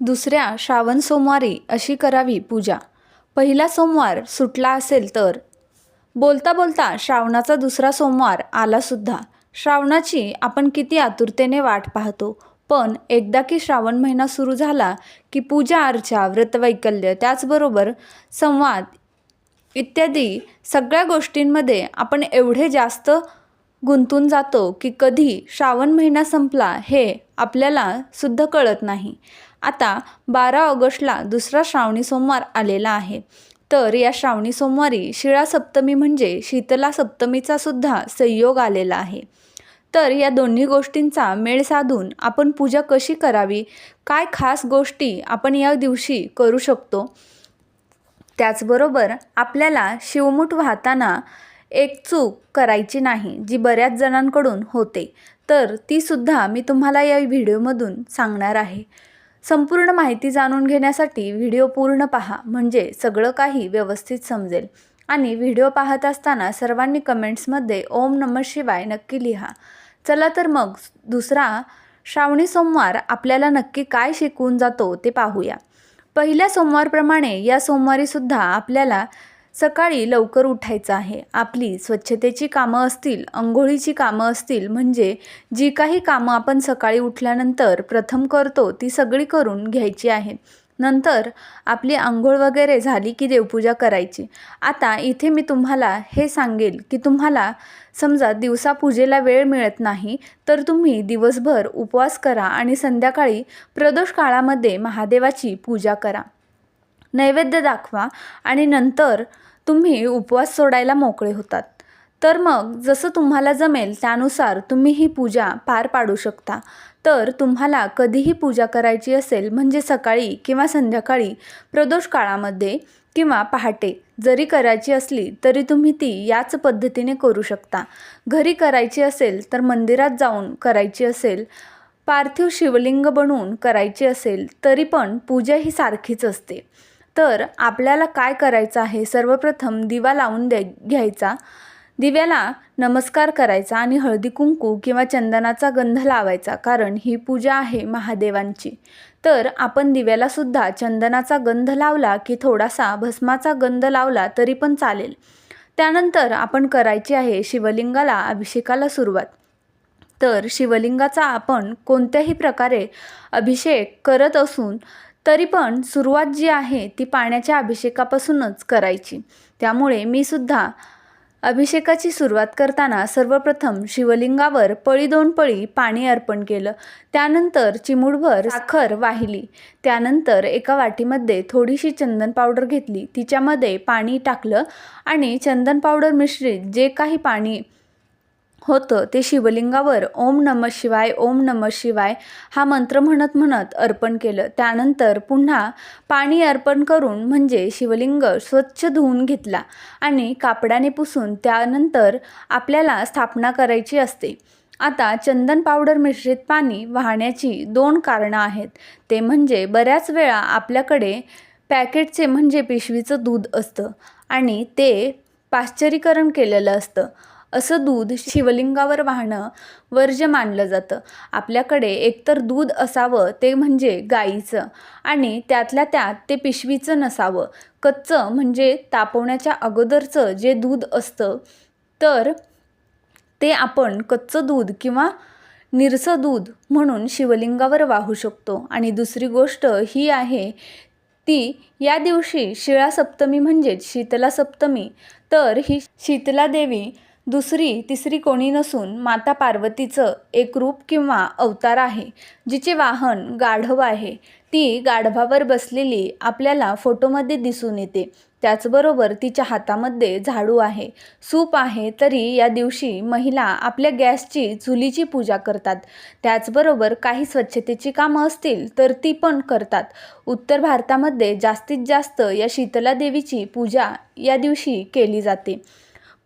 दुसऱ्या श्रावण सोमवारी अशी करावी पूजा. पहिला सोमवार सुटला असेल तर. बोलता बोलता श्रावणाचा दुसरा सोमवार आलासुद्धा श्रावणाची आपण किती आतुरतेने वाट पाहतो. पण एकदा की श्रावण महिना सुरू झाला की पूजा अर्चा व्रतवैकल्य त्याचबरोबर संवाद इत्यादी सगळ्या गोष्टींमध्ये आपण एवढे जास्त गुंतून जातो की कधी श्रावण महिना संपला हे आपल्याला सुद्धा कळत नाही. आता बारा ऑगस्टला दुसरा श्रावणी सोमवार आलेला आहे. तर या श्रावणी सोमवारी शिळा सप्तमी म्हणजे शीतला सप्तमीचा सुद्धा संयोग आलेला आहे. तर या दोन्ही गोष्टींचा मेळ साधून आपण पूजा कशी करावी? काय खास गोष्टी आपण या दिवशी करू शकतो? त्याचबरोबर आपल्याला शिवमूठ वाहताना एक चूक करायची नाही जी बऱ्याच जणांकडून होते. तर ती सुद्धा मी तुम्हाला या व्हिडिओमधून सांगणार आहे. संपूर्ण माहिती जाणून घेण्यासाठी व्हिडिओ पूर्ण पहा म्हणजे सगळं काही व्यवस्थित समजेल. आणि व्हिडिओ पाहत असताना सर्वांनी कमेंट्समध्ये ओम नमः शिवाय नक्की लिहा. चला तर मग दुसरा श्रावणी सोमवार आपल्याला नक्की काय शिकवून जातो ते पाहूया. पहिल्या सोमवारप्रमाणे या सोमवारीसुद्धा आपल्याला सकाळी लवकर उठायचं आहे. आपली स्वच्छतेची कामं असतील अंघोळीची कामं असतील म्हणजे जी काही कामं आपण सकाळी उठल्यानंतर प्रथम करतो ती सगळी करून घ्यायची आहे. नंतर आपली आंघोळ वगैरे झाली की देवपूजा करायची. आता इथे मी तुम्हाला हे सांगेल की तुम्हाला समजा दिवसा पूजेला वेळ मिळत नाही तर तुम्ही दिवसभर उपवास करा आणि संध्याकाळी प्रदोष काळामध्ये महादेवाची पूजा करा. नैवेद्य दाखवा आणि नंतर तुम्ही उपवास सोडायला मोकळे होतात. तर मग जसं तुम्हाला जमेल त्यानुसार तुम्ही ही पूजा पार पाडू शकता. तर तुम्हाला कधीही पूजा करायची असेल म्हणजे सकाळी किंवा संध्याकाळी प्रदोष काळामध्ये किंवा पहाटे जरी करायची असली तरी तुम्ही ती याच पद्धतीने करू शकता. घरी करायची असेल तर मंदिरात जाऊन करायची असेल पार्थिव शिवलिंग बनवून करायची असेल तरी पण पूजा ही सारखीच असते. तर आपल्याला काय करायचं आहे? सर्वप्रथम दिवा लावून द्या घ्यायचा. दिव्याला नमस्कार करायचा आणि हळदी कुंकू किंवा चंदनाचा गंध लावायचा कारण ही पूजा आहे महादेवांची. तर आपण दिव्याला सुद्धा चंदनाचा गंध लावला की थोडासा भस्माचा गंध लावला तरी पण चालेल. त्यानंतर आपण करायची आहे शिवलिंगाला अभिषेकाला सुरुवात. तर शिवलिंगाचा आपण कोणत्याही प्रकारे अभिषेक करत असून तरी पण सुरुवात जी आहे ती पाण्याच्या अभिषेकापासूनच करायची. त्यामुळे मी सुद्धा अभिषेकाची सुरुवात करताना सर्वप्रथम शिवलिंगावर पळी दोन पळी पाणी अर्पण केलं. त्यानंतर चिमूडभर साखर वाहिली. त्यानंतर एका वाटीमध्ये थोडीशी चंदन पावडर घेतली. तिच्यामध्ये पाणी टाकलं आणि चंदन पावडर मिश्रित जे काही पाणी होतं. ते शिवलिंगावर ओम नम शिवाय ओम नम शिवाय हा मंत्र म्हणत म्हणत अर्पण केलं. त्यानंतर पुन्हा पाणी अर्पण करून म्हणजे शिवलिंग स्वच्छ धुवून घेतला आणि कापडाने पुसून त्यानंतर आपल्याला स्थापना करायची असते. आता चंदन पावडर मिश्रित पाणी वाहण्याची दोन कारणं आहेत. ते म्हणजे बऱ्याच वेळा आपल्याकडे पॅकेटचे म्हणजे पिशवीचं दूध असतं आणि ते पाश्चरीकरण केलेलं असतं. असं दूध शिवलिंगावर वाहणं वर्ज्य मानलं जातं. आपल्याकडे एकतर दूध असावं ते म्हणजे गाईचं आणि त्यातल्या त्यात ते पिशवीचं नसावं. कच्चं म्हणजे तापवण्याच्या अगोदरचं जे दूध असतं तर ते आपण कच्चं दूध किंवा निरसं दूध म्हणून शिवलिंगावर वाहू शकतो. आणि दुसरी गोष्ट ही आहे ती या दिवशी शिळा सप्तमी म्हणजेच शीतला सप्तमी तर ही शीतला देवी दुसरी तिसरी कोणी नसून माता पार्वतीचं एक रूप किंवा अवतार आहे जिचे वाहन गाढव आहे. ती गाढवावर बसलेली आपल्याला फोटोमध्ये दिसून येते. त्याचबरोबर तिच्या हातामध्ये झाडू आहे. सूप आहे तरी या दिवशी महिला आपल्या गॅसची चुलीची पूजा करतात. त्याचबरोबर काही स्वच्छतेची कामं असतील तर ती पण करतात. उत्तर भारतामध्ये जास्तीत जास्त या शीतला देवीची पूजा या दिवशी केली जाते.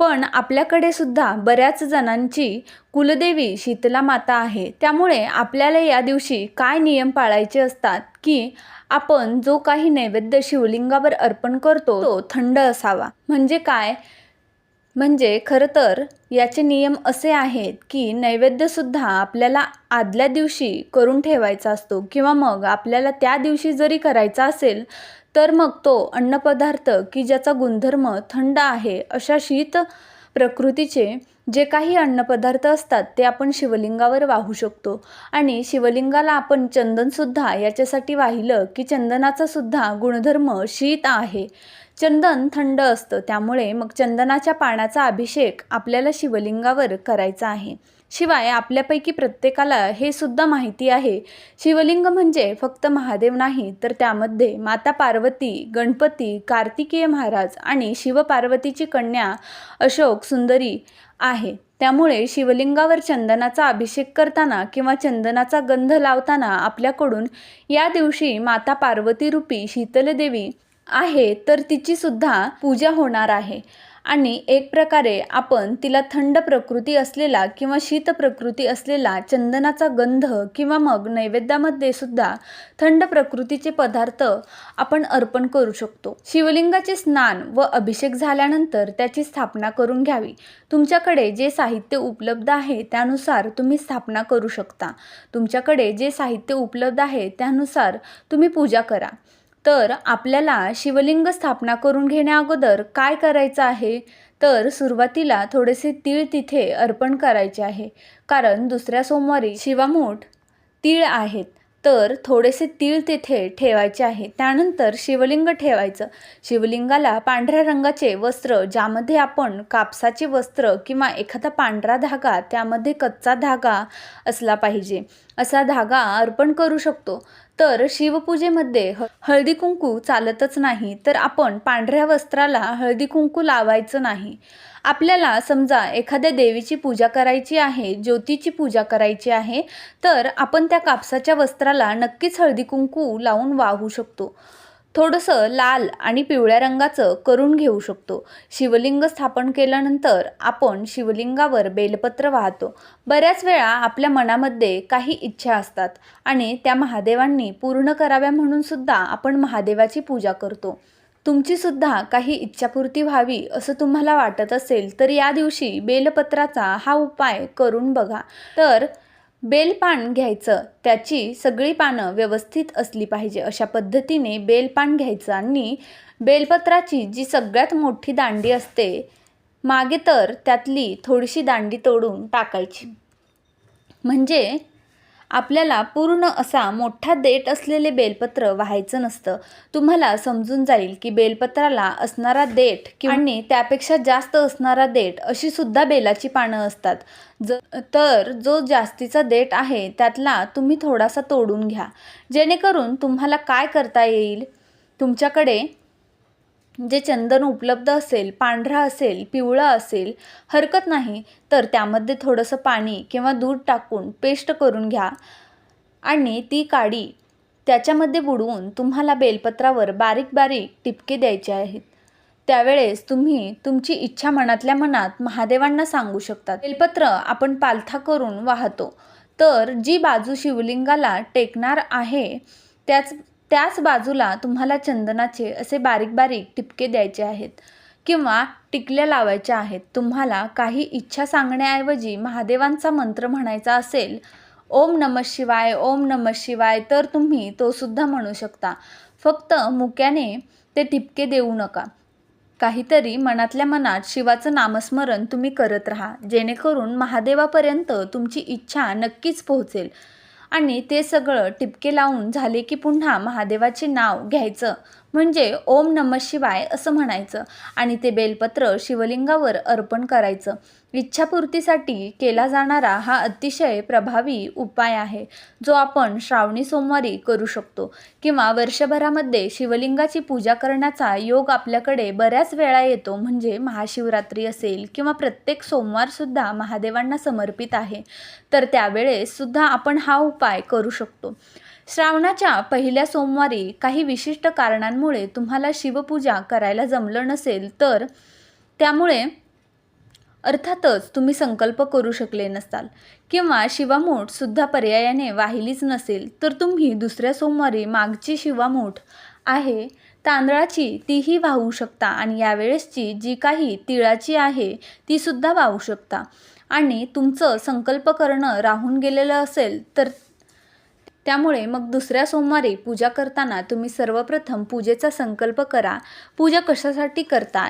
पण आपल्याकडे सुद्धा बऱ्याच जणांची कुलदेवी शीतला माता आहे. त्यामुळे आपल्याला या दिवशी काय नियम पाळायचे असतात की आपण जो काही नैवेद्य शिवलिंगावर अर्पण करतो तो थंड असावा. म्हणजे काय? म्हणजे खरं तर याचे नियम असे आहेत की नैवेद्यसुद्धा आपल्याला आदल्या दिवशी करून ठेवायचा असतो किंवा मग आपल्याला त्या दिवशी जरी करायचा असेल तर मग तो अन्नपदार्थ की ज्याचा गुणधर्म थंड आहे अशा शीत प्रकृतीचे जे काही अन्नपदार्थ असतात ते आपण शिवलिंगावर वाहू शकतो. आणि शिवलिंगाला आपण चंदनसुद्धा याच्यासाठी वाहिलं की चंदनाचा सुद्धा गुणधर्म शीत आहे. चंदन थंड असतं त्यामुळे मग चंदनाच्या पाण्याचा अभिषेक आपल्याला शिवलिंगावर करायचा आहे. शिवाय आपल्यापैकी प्रत्येकाला हे सुद्धा माहिती आहे. शिवलिंग म्हणजे फक्त महादेव नाही तर त्यामध्ये माता पार्वती गणपती कार्तिकेय महाराज आणि शिवपार्वतीची कन्या अशोक सुंदरी आहे. त्यामुळे शिवलिंगावर चंदनाचा अभिषेक करताना किंवा चंदनाचा गंध लावताना आपल्याकडून या दिवशी माता पार्वती रूपी शीतलदेवी आहे तर तिची सुद्धा पूजा होणार आहे. आणि एक प्रकारे आपण तिला थंड प्रकृती असलेला किंवा शीत प्रकृती असलेला चंदनाचा गंध किंवा मग नैवेद्यामध्ये सुद्धा थंड प्रकृतीचे पदार्थ आपण अर्पण करू शकतो. शिवलिंगाचे स्नान व अभिषेक झाल्यानंतर त्याची स्थापना करून घ्यावी. तुमच्याकडे जे साहित्य उपलब्ध आहे त्यानुसार तुम्ही स्थापना करू शकता. तुमच्याकडे जे साहित्य उपलब्ध आहे त्यानुसार तुम्ही पूजा करा. तर आपल्याला शिवलिंग स्थापना करून घेण्याअगोदर काय करायचं आहे? तर सुरुवातीला थोडेसे तीळ तिथे अर्पण करायचे आहे. कारण दुसऱ्या सोमवारी शिवामूठ तीळ आहेत. तर थोडेसे तीळ तिथे ठेवायचे आहे. त्यानंतर शिवलिंग ठेवायचं. शिवलिंगाला पांढऱ्या रंगाचे वस्त्र ज्यामध्ये आपण कापसाचे वस्त्र किंवा एखादा पांढरा धागा त्यामध्ये कच्चा धागा असला पाहिजे. असा धागा अर्पण करू शकतो. तर शिवपूजेमध्ये हळदी कुंकू चालतच नाही तर आपण पांढऱ्या वस्त्राला हळदी कुंकू लावायचं नाही. आपल्याला समजा एखाद्या देवीची पूजा करायची आहे ज्योतीची पूजा करायची आहे तर आपण त्या कापसाच्या वस्त्राला नक्कीच हळदी कुंकू लावून वाहू शकतो. थोडंसं लाल आणि पिवळ्या रंगाचं करून घेऊ शकतो. शिवलिंग स्थापन केल्यानंतर आपण शिवलिंगावर बेलपत्र वाहतो. बऱ्याच वेळा आपल्या मनामध्ये काही इच्छा असतात आणि त्या महादेवांनी पूर्ण कराव्या म्हणून सुद्धा आपण महादेवाची पूजा करतो. तुमची सुद्धा काही इच्छापूर्ती व्हावी असं तुम्हाला वाटत असेल तर या दिवशी बेलपत्राचा हा उपाय करून बघा. तर बेलपान घ्यायचं त्याची सगळी पानं व्यवस्थित असली पाहिजे. अशा पद्धतीने बेलपान घ्यायचं आणि बेलपत्राची जी सगळ्यात मोठी दांडी असते मागे तर त्यातली थोडीशी दांडी तोडून टाकायची. म्हणजे आपल्याला पूर्ण असा मोठा देठ असलेले बेलपत्र व्हायचं नसतं. तुम्हाला समजून जाईल की बेलपत्राला असणारा देठ किंवा आणि त्यापेक्षा जास्त असणारा देठ अशी सुद्धा बेलाची पानं असतात. ज तर जो जास्तीचा देठ आहे त्यातला तुम्ही थोडासा तोडून घ्या. जेणेकरून तुम्हाला काय करता येईल? तुमच्याकडे जे चंदन उपलब्ध असेल पांढरा असेल पिवळं असेल हरकत नाही तर त्यामध्ये थोडंसं पाणी किंवा दूध टाकून पेस्ट करून घ्या. आणि ती काडी त्याच्यामध्ये बुडवून तुम्हाला बेलपत्रावर बारीक बारीक टिपके द्यायचे आहेत. त्यावेळेस तुम्ही तुमची इच्छा मनातल्या मनात महादेवांना सांगू शकतात. बेलपत्र आपण पालथा करून वाहतो. तर जी बाजू शिवलिंगाला टेकणार आहे त्याच त्याच बाजूला तुम्हाला चंदनाचे असे बारीक बारीक टिपके द्यायचे आहेत किंवा टिकल्या लावायच्या आहेत. तुम्हाला काही इच्छा सांगण्याऐवजी महादेवांचा मंत्र म्हणायचा असेल ओम नम शिवाय ओम नम शिवाय तर तुम्ही तो सुद्धा म्हणू शकता. फक्त मुक्याने ते टिपके देऊ नका. काहीतरी मनातल्या मनात शिवाचं नामस्मरण तुम्ही करत राहा. जेणेकरून महादेवापर्यंत तुमची इच्छा नक्कीच पोहोचेल. आणि ते सगळं टिपके लावून झाले की पुन्हा महादेवाचे नाव घ्यायचं. म्हणजे ओम नम शिवाय असं म्हणायचं. आणि ते बेलपत्र शिवलिंगावर अर्पण करायचं. इच्छापूर्तीसाठी केला जाणारा हा अतिशय प्रभावी उपाय आहे जो आपण श्रावणी सोमवारी करू शकतो किंवा वर्षभरामध्ये शिवलिंगाची पूजा करण्याचा योग आपल्याकडे बऱ्याच वेळा येतो म्हणजे महाशिवरात्री असेल किंवा प्रत्येक सोमवारसुद्धा महादेवांना समर्पित आहे तर त्यावेळेससुद्धा आपण हा उपाय करू शकतो. श्रावणाच्या पहिल्या सोमवारी काही विशिष्ट कारणांमुळे तुम्हाला शिवपूजा करायला जमलं नसेल तर त्यामुळे अर्थातच तुम्ही संकल्प करू शकले नसाल किंवा शिवामूठ सुद्धा पर्यायाने वाहिलीच नसेल तर तुम्ही दुसऱ्या सोमवारी मागची शिवामूठ आहे तांदळाची तीही वाहू शकता आणि यावेळेसची जी काही तिळाची आहे ती सुद्धा वाहू शकता. आणि तुमचं संकल्प करणं राहून गेलेलं असेल तर त्यामुळे मग दुसऱ्या सोमवारी पूजा करताना तुम्ही सर्वप्रथम पूजेचा संकल्प करा. पूजा कशासाठी करता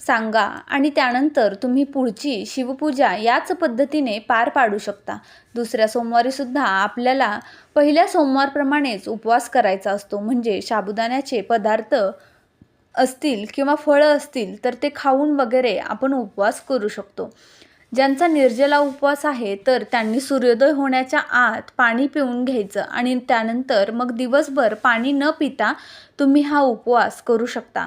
सांगा आणि त्यानंतर तुम्ही पुढची शिवपूजा याच पद्धतीने पार पाडू शकता. दुसऱ्या सोमवारीसुद्धा आपल्याला पहिल्या सोमवारप्रमाणेच उपवास करायचा असतो. म्हणजे साबुदाण्याचे पदार्थ असतील किंवा फळं असतील तर ते खाऊन वगैरे आपण उपवास करू शकतो. ज्यांचा निर्जला उपवास आहे तर त्यांनी सूर्योदय होण्याच्या आत पाणी पिऊन घ्यायचं आणि त्यानंतर मग दिवसभर पाणी न पिता तुम्ही हा उपवास करू शकता.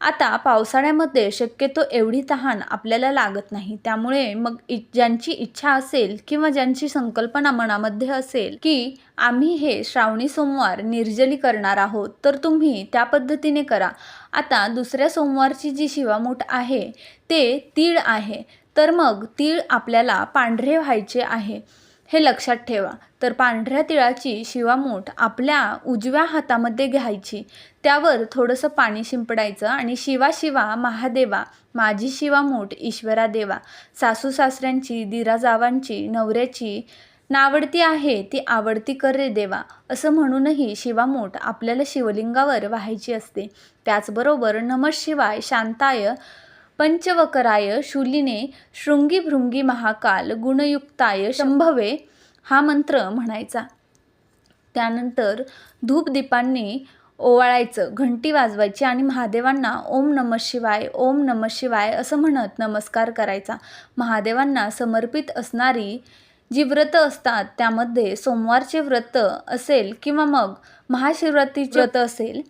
आता पावसाळ्यामध्ये शक्यतो एवढी तहान आपल्याला लागत नाही. त्यामुळे मग इ ज्यांची इच्छा असेल किंवा ज्यांची संकल्पना मनामध्ये असेल की आम्ही हे श्रावणी सोमवार निर्जली करणार आहोत तर तुम्ही त्या पद्धतीने करा. आता दुसऱ्या सोमवारची जी शिवामूठ आहे ते तीळ आहे. तर मग तीळ आपल्याला पांढरे व्हायचे आहे. हे लक्षात ठेवा. तर पांढऱ्या तिळाची शिवामूठ आपल्या उजव्या हातामध्ये घ्यायची. त्यावर थोडंसं पाणी शिंपडायचं आणि शिवा शिवा महादेवा माझी शिवामूठ ईश्वरा देवा. सासू सासऱ्यांची दिरा जावांची नवऱ्याची नावडती आहे ती आवडती कर रे देवा. असं म्हणूनही शिवामूठ आपल्याला शिवलिंगावर व्हायची असते. त्याचबरोबर नमः शिवाय शांताय पंचवकराय शूलिने शृंगी महाकाल गुणयुक्ताय शंभवे हा मंत्र म्हणायचा. त्यानंतर धूपदीपांनी ओवाळायचं घंटी वाजवायची आणि महादेवांना ओम नम शिवाय ओम नम शिवाय असं म्हणत नमस्कार करायचा. महादेवांना समर्पित असणारी जी व्रत असतात त्यामध्ये सोमवारचे व्रत असेल किंवा मग महाशिवरात्रीचे व्रत असेल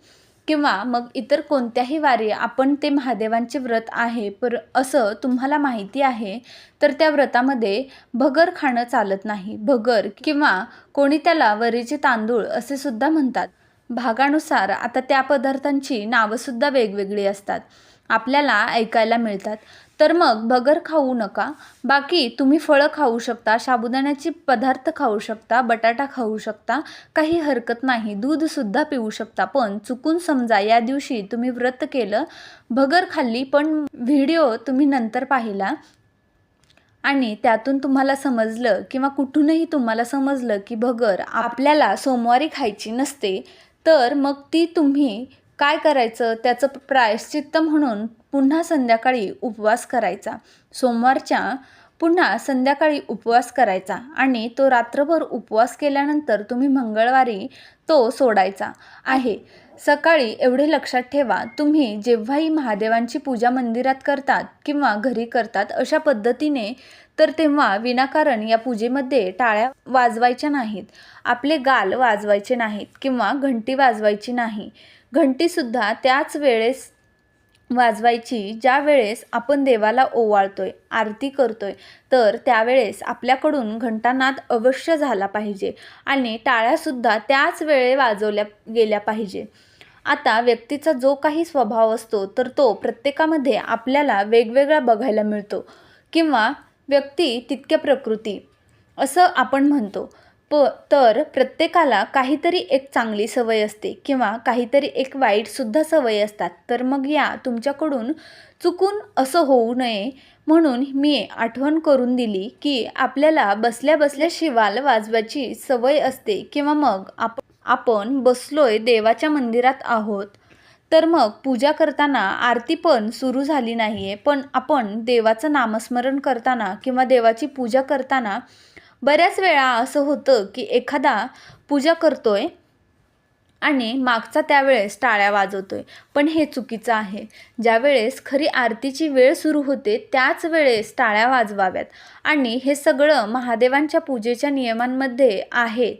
किंवा मग इतर कोणत्याही वारी आपण ते महादेवांचे व्रत आहे पर असं तुम्हाला माहिती आहे तर त्या व्रतामध्ये भगर खाणं चालत नाही. भगर किंवा कोणी त्याला वरीचे तांदूळ असे सुद्धा म्हणतात. भागानुसार आता त्या पदार्थांची नावंसुद्धा वेगवेगळी असतात. आपल्याला ऐकायला मिळतात. तर मग भगर खाऊ नका. बाकी तुम्ही फळं खाऊ शकता साबुदाण्याचे पदार्थ खाऊ शकता बटाटा खाऊ शकता काही हरकत नाही. दूधसुद्धा पिऊ शकता. पण चुकून समजा या दिवशी तुम्ही व्रत केलं भगर खाल्ली पण व्हिडिओ तुम्ही नंतर पाहिला आणि त्यातून तुम्हाला समजलं किंवा कुठूनही तुम्हाला समजलं की भगर आपल्याला सोमवारी खायची नसते तर मग ती तुम्ही काय करायचं? त्याचं प्रायश्चित्त म्हणून पुन्हा संध्याकाळी उपवास करायचा. सोमवारच्या पुन्हा संध्याकाळी उपवास करायचा आणि तो रात्रभर उपवास केल्यानंतर तुम्ही मंगळवारी तो सोडायचा आहे. सकाळी एवढे लक्षात ठेवा तुम्ही जेव्हाही महादेवांची पूजा मंदिरात करतात किंवा घरी करतात अशा पद्धतीने तर तेव्हा विनाकारण या पूजेमध्ये टाळ्या वाजवायच्या नाहीत. आपले गाल वाजवायचे नाहीत किंवा घंटी वाजवायची नाही. घंटीसुद्धा त्याच वेळेस वाजवायची ज्या वेळेस आपण देवाला ओवाळतोय आरती करतोय तर त्यावेळेस आपल्याकडून घंटानाद अवश्य झाला पाहिजे आणि टाळ्यासुद्धा त्याच वेळे वाजवल्या गेल्या पाहिजे. आता व्यक्तीचा जो काही स्वभाव असतो तर तो प्रत्येकामध्ये आपल्याला वेगवेगळा बघायला मिळतो किंवा व्यक्ती तितक्या प्रकृती असं आपण म्हणतो. प तर प्रत्येकाला काहीतरी एक चांगली सवय असते किंवा काहीतरी एक वाईटसुद्धा सवय असतात. तर मग या तुमच्याकडून चुकून असं होऊ नये म्हणून मी आठवण करून दिली की आपल्याला बसल्या बसल्या शिवाल वाजवायची सवय असते किंवा मग आप आपण बसलोय देवाच्या मंदिरात आहोत. तर मग पूजा करताना आरती पण सुरू झाली नाही आहे पण आपण देवाचं नामस्मरण करताना किंवा देवाची पूजा करताना बऱ्याच वेळा असं होतं की एखादा पूजा करतोय आणि मागचा त्यावेळेस टाळ्या वाजवतोय. पण हे चुकीचं आहे. ज्या वेळेस खरी आरतीची वेळ सुरू होते त्याच वेळेस टाळ्या वाजवाव्यात. आणि हे सगळं महादेवांच्या पूजेच्या नियमांमध्ये आहे.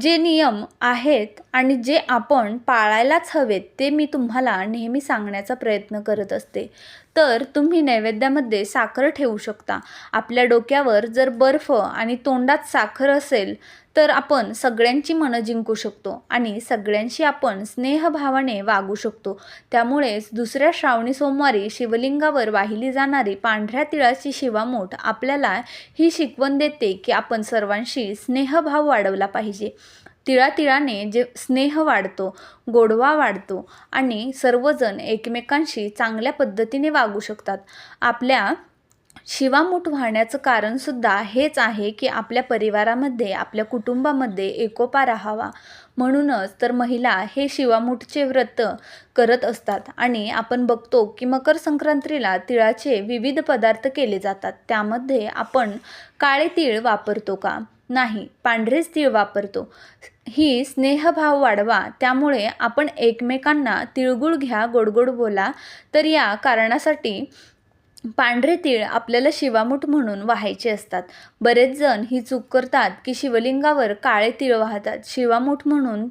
जे नियम आहेत आणि जे आपण पाळायलाच हवेत ते मी तुम्हाला नेहमी सांगण्याचा प्रयत्न करत असते. तर तुम्ही नैवेद्यामध्ये साखर ठेवू शकता. आपल्या डोक्यावर जर बर्फ आणि तोंडात साखर असेल तर आपण सगळ्यांची मनं जिंकू शकतो आणि सगळ्यांशी आपण स्नेहभावाने वागू शकतो. त्यामुळेच दुसऱ्या श्रावणी सोमवारी शिवलिंगावर वाहिली जाणारी पांढऱ्या तिळाची शिवामूठ आपल्याला ही शिकवण देते की आपण सर्वांशी स्नेहभाव वाढवला पाहिजे. तिळातिळाने जे स्नेह वाढतो गोडवा वाढतो आणि सर्वजण एकमेकांशी चांगल्या पद्धतीने वागू शकतात. आपल्या शिवामूठ वाहण्याचं कारणसुद्धा हेच आहे की आपल्या परिवारामध्ये आपल्या कुटुंबामध्ये एकोपा राहावा. म्हणूनच तर महिला हे शिवामूठचे व्रत करत असतात आणि आपण बघतो की मकर संक्रांतीला तिळाचे विविध पदार्थ केले जातात. त्यामध्ये आपण काळे तीळ वापरतो का? नाही पांढरेच तीळ वापरतो. ही स्नेहभाव वाढवा त्यामुळे आपण एकमेकांना तिळगुळ घ्या गोडगोड बोला तर या कारणासाठी पांढरे तीळ आपल्याला शिवामूठ म्हणून वाहायचे असतात. बरेच जण ही चूक करतात की शिवलिंगावर काळे तीळ वाहतात. शिवामूठ म्हणून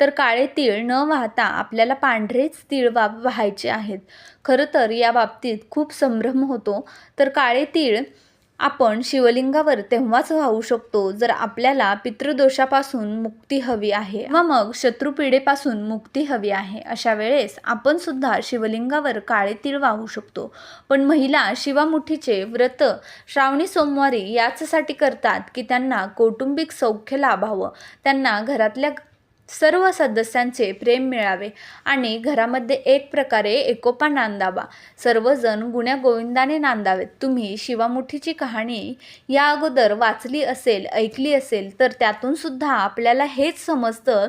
तर काळे तीळ न वाहता आपल्याला पांढरेच तीळ वा वाहायचे आहेत. खरं तर या बाबतीत खूप संभ्रम होतो. तर काळे तीळ आपण शिवलिंगावर तेव्हाच वाहू शकतो जर आपल्याला पितृदोषापासून मुक्ती हवी आहे. व मग शत्रुपीडेपासून मुक्ती हवी आहे. अशा वेळेस आपण सुद्धा शिवलिंगावर काळे तीळ वाहू शकतो. पण महिला शिवामुठीचे व्रत श्रावणी सोमवारी याचसाठी करतात की त्यांना कौटुंबिक सौख्य लाभावं. त्यांना घरातल्या सर्व सदस्यांचे प्रेम मिळावे आणि घरामध्ये एक प्रकारे एकोपा नांदावा. सर्वजण गुण्या गोविंदाने नांदावेत. तुम्ही शिवामुठीची कहाणी या अगोदर वाचली असेल ऐकली असेल तर त्यातून सुद्धा आपल्याला हेच समजतं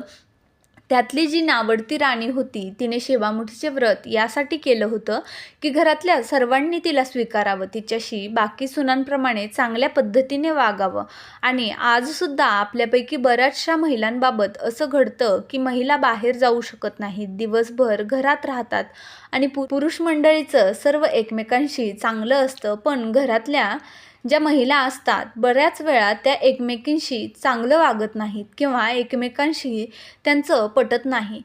त्यातली जी नावडती राणी होती तिने शेवामुठीचे व्रत यासाठी केलं होतं की घरातल्या सर्वांनी तिला स्वीकारावं तिच्याशी बाकी सुनांप्रमाणे चांगल्या पद्धतीने वागावं. आणि आजसुद्धा आपल्यापैकी बऱ्याचशा महिलांबाबत असं घडतं की महिला बाहेर जाऊ शकत नाहीत दिवसभर घरात राहतात. आणि पु पुरुष मंडळीचं सर्व एकमेकांशी चांगलं असतं पण घरातल्या ज्या महिला असतात बऱ्याच वेळा त्या एकमेकींशी चांगलं वागत नाहीत किंवा एकमेकांशी त्यांचं पटत नाही.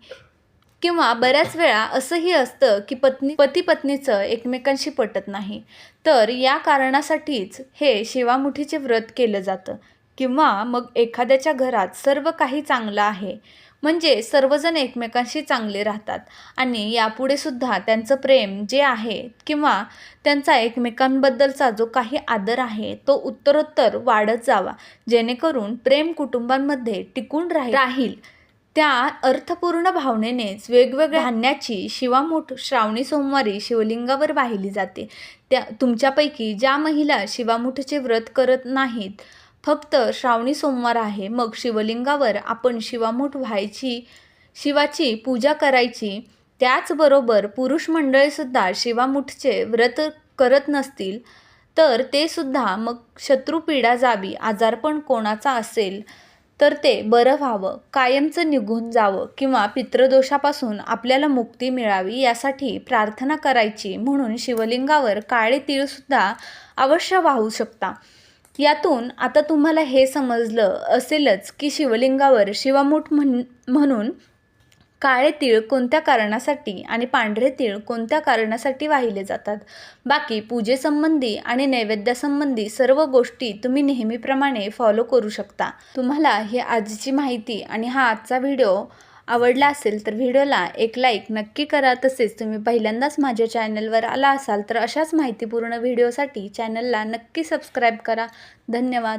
किंवा बऱ्याच वेळा असंही असतं की पत्नी पती पत्नीचं एकमेकांशी पटत नाही. तर या कारणासाठीच हे शिवामुठीचे व्रत केलं जातं. किंवा मग एखाद्याच्या घरात सर्व काही चांगलं आहे. म्हणजे सर्वजण एकमेकांशी चांगले राहतात. आणि यापुढे सुद्धा त्यांचं प्रेम जे आहे किंवा त्यांचा एकमेकांबद्दलचा जो काही आदर आहे तो उत्तरोत्तर वाढत जावा. जेणेकरून प्रेम कुटुंबांमध्ये टिकून राही राहील. त्या अर्थपूर्ण भावनेनेच वेगवेगळ्या धान्याची शिवामूठ श्रावणी सोमवारी शिवलिंगावर वाहिली जाते. त्या तुमच्यापैकी ज्या महिला शिवामुठचे व्रत करत नाहीत फक्त श्रावणी सोमवार आहे. मग शिवलिंगावर आपण शिवामूठ व्हायची शिवाची पूजा करायची. त्याचबरोबर पुरुष मंडळीसुद्धा शिवामुठचे व्रत करत नसतील तर ते सुद्धा मग शत्रुपीडा जावी आजारपण कोणाचा असेल तर ते बरं व्हावं कायमचं निघून जावं किंवा पितृदोषापासून आपल्याला मुक्ती मिळावी यासाठी प्रार्थना करायची म्हणून शिवलिंगावर काळे तीळसुद्धा अवश्य वाहू शकता. यातून आता तुम्हाला हे समजलं असेलच की शिवलिंगावर शिवामूठ म्हण म्हणून काळे तीळ कोणत्या कारणासाठी आणि पांढरे तीळ कोणत्या कारणासाठी वाहिले जातात? बाकी पूजेसंबंधी आणि नैवेद्यासंबंधी सर्व गोष्टी तुम्ही नेहमीप्रमाणे फॉलो करू शकता. तुम्हाला ही आजची माहिती आणि हा आजचा व्हिडिओ आवडला असेल तर व्हिडिओला एक लाईक नक्की करा. तसेच तुम्ही पहिल्यांदाच माझ्या चॅनलवर आला असाल तर अशाच माहितीपूर्ण व्हिडिओसाठी चॅनलला नक्की सबस्क्राईब करा. धन्यवाद.